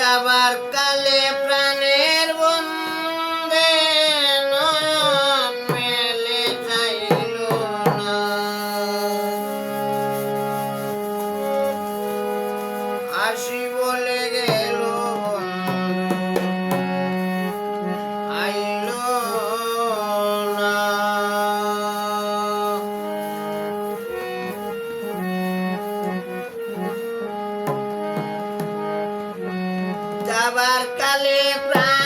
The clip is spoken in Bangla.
যাবার কালে প্রাণের বন্ধে মেলে যাবার কালে প্রাণ